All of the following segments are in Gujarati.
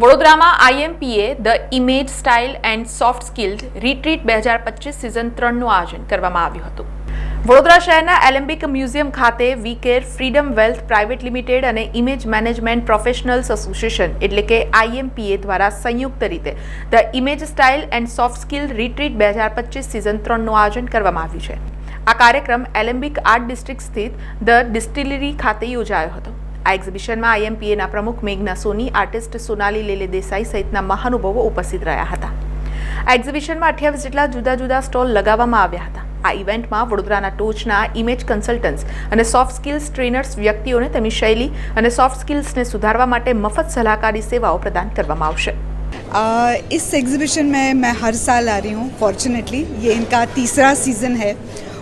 વડોદરામાં IMPA the image style and soft skilled retreat બે હજાર પચીસ સિઝન ત્રણનું આયોજન કરવામાં આવ્યું હતું. વડોદરા શહેરના એલેમ્બિક મ્યુઝિયમ ખાતે વીકેર ફ્રીડમ વેલ્થ પ્રાઇવેટ લિમિટેડ અને ઇમેજ મેનેજમેન્ટ પ્રોફેશનલ્સ એસોસિએશન એટલે કે આઈએમપીએ દ્વારા સંયુક્ત રીતે the image style and soft skill retreat બે હજાર પચીસ સિઝન ત્રણનું આયોજન કરવામાં આવ્યું છે. આ કાર્યક્રમ એલેમ્બિક આર્ટ ડિસ્ટ્રિક્ટ સ્થિત ધ ડિસ્ટિલરી ખાતે યોજાયો હતો. આ એક્ઝિબિશનમાં આઈએમપીએના પ્રમુખ મેઘના સોની આર્ટિસ્ટ સોનાલી લેલે દેસાઈ સહિતના મહાનુભાવો ઉપસ્થિત રહ્યા હતા આ એક્ઝિબિશનમાં અઠ્યાવીસ જેટલા જુદા જુદા સ્ટોલ લગાવવામાં આવ્યા હતા આ ઇવેન્ટમાં વડોદરાના ટોચના ઇમેજ કન્સલ્ટન્ટ્સ અને સોફ્ટ સ્કિલ્સ ટ્રેનર્સ વ્યક્તિઓને તેમની શૈલી અને સોફ્ટ સ્કિલ્સને સુધારવા માટે મફત સલાહકારી સેવાઓ પ્રદાન કરવામાં આવશે आ, इस एग्ज़िबिशन में मैं हर साल आ रही हूँ फॉर्चुनेटली ये इनका तीसरा सीज़न है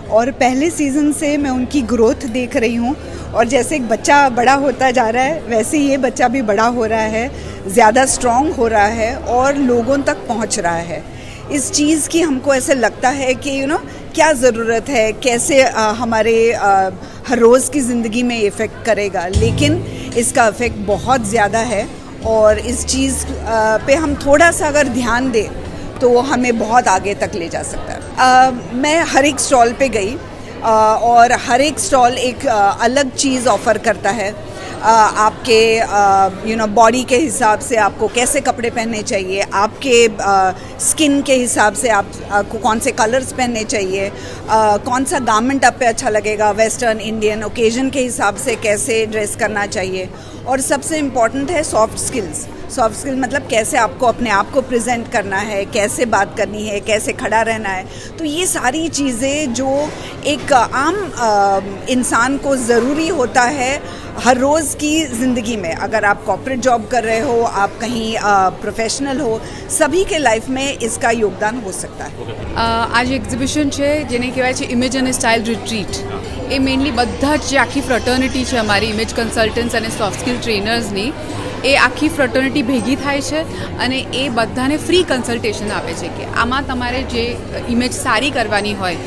और पहले सीज़न से मैं उनकी ग्रोथ देख रही हूँ। और जैसे एक बच्चा बड़ा होता जा रहा है वैसे ये बच्चा भी बड़ा हो रहा है ज़्यादा स्ट्रॉन्ग हो रहा है और लोगों तक पहुँच रहा है। इस चीज़ की हमको ऐसे लगता है कि यू नो क्या ज़रूरत है? कैसे अ, हमारे अ, हर रोज़ की ज़िंदगी में इफ़ेक्ट करेगा? लेकिन इसका इफ़ेक्ट बहुत ज़्यादा है और इस चीज़ पे हम थोड़ा सा अगर ध्यान दें तो वो हमें बहुत आगे तक ले जा सकता है। अ, मैं हर एक स्टॉल पे गई अ, और हर एक स्टॉल एक अ, अलग चीज़ ऑफ़र करता है। अ, आपके यू नो बॉडी के हिसाब से आपको कैसे कपड़े पहनने चाहिए आपके स्किन के हिसाब से आप आपको कौन से कलर्स पहनने चाहिए अ, कौन सा गारमेंट आप पे अच्छा लगेगा वेस्टर्न इंडियन ओकेजन के हिसाब से कैसे ड्रेस करना चाहिए। और सबसे इंपॉर्टेंट है सॉफ्ट स्किल्स सॉफ्ट स्किल मतलब कैसे आपको अपने आप को प्रेजेंट करना है कैसे बात करनी है कैसे खड़ा रहना है तो ये सारी चीज़ें जो एक आम अ, इंसान को ज़रूरी होता है हर रोज़ की ज़िंदगी में अगर आप कॉर्पोरेट जॉब कर रहे हो आप कहीं प्रोफेशनल हो सभी के लाइफ में इसका योगदान हो सकता है અ, આ જે એક્ઝિબિશન છે જેને કહેવાય છે ઇમેજ અને સ્ટાઇલ રિટ્રીટ એ મેઇનલી બધા જ જે આખી ફ્રટર્નિટી છે અમારી ઇમેજ કન્સલ્ટન્ટ્સ અને સોફ્ટ સ્કિલ ટ્રેનર્સની એ આખી ફ્રટર્નિટી ભેગી થાય છે અને એ બધાને ફ્રી કન્સલ્ટેશન આપે છે કે આમાં તમારે જે ઇમેજ સારી કરવાની હોય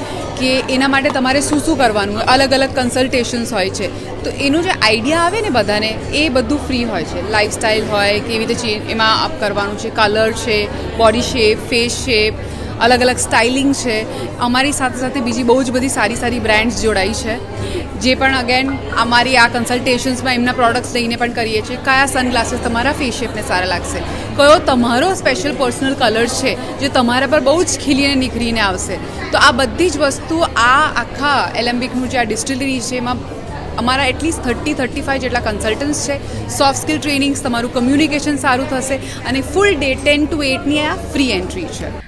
કે એના માટે તમારે શું શું કરવાનું, અલગ અલગ કન્સલ્ટેશન્સ હોય છે, તો એનું જે આઈડિયા આવે ને બધાને, એ બધું ફ્રી હોય છે. લાઇફસ્ટાઇલ હોય, કેવી રીતે એમાં આપ કરવાનું છે કલર છે બોડી શેપ ફેસ શેપ અલગ અલગ સ્ટાઇલિંગ છે. અમારી સાથે સાથે બીજી બહુ જ બધી સારી સારી બ્રાન્ડ્સ જોડાઈ છે. જે પણ અગેન અમારી આ કન્સલ્ટેશન્સમાં એમના પ્રોડક્ટ્સ લઈને પણ કરીએ છીએ. કયા સનગ્લાસીસ તમારા ફેસ શેપને સારા લાગશે? કયો તમારો સ્પેશિયલ પર્સનલ કલર છે, જે તમારા પર બહુ જ ખીલીને નીકળીને આવશે? તો આ બધી જ વસ્તુ આ આખા એલેમ્બિકનું જે આ ડિસ્ટિલરી છે, એમાં અમારા at least thirty thirty five જેટલા કન્સલ્ટન્ટ્સ છે. સોફ્ટ સ્કિલ ટ્રેનિંગ્સ તમારું કમ્યુનિકેશન સારું થશે અને ફૂલ ડે ટેન ટુ એટની આ ફ્રી એન્ટ્રી છે.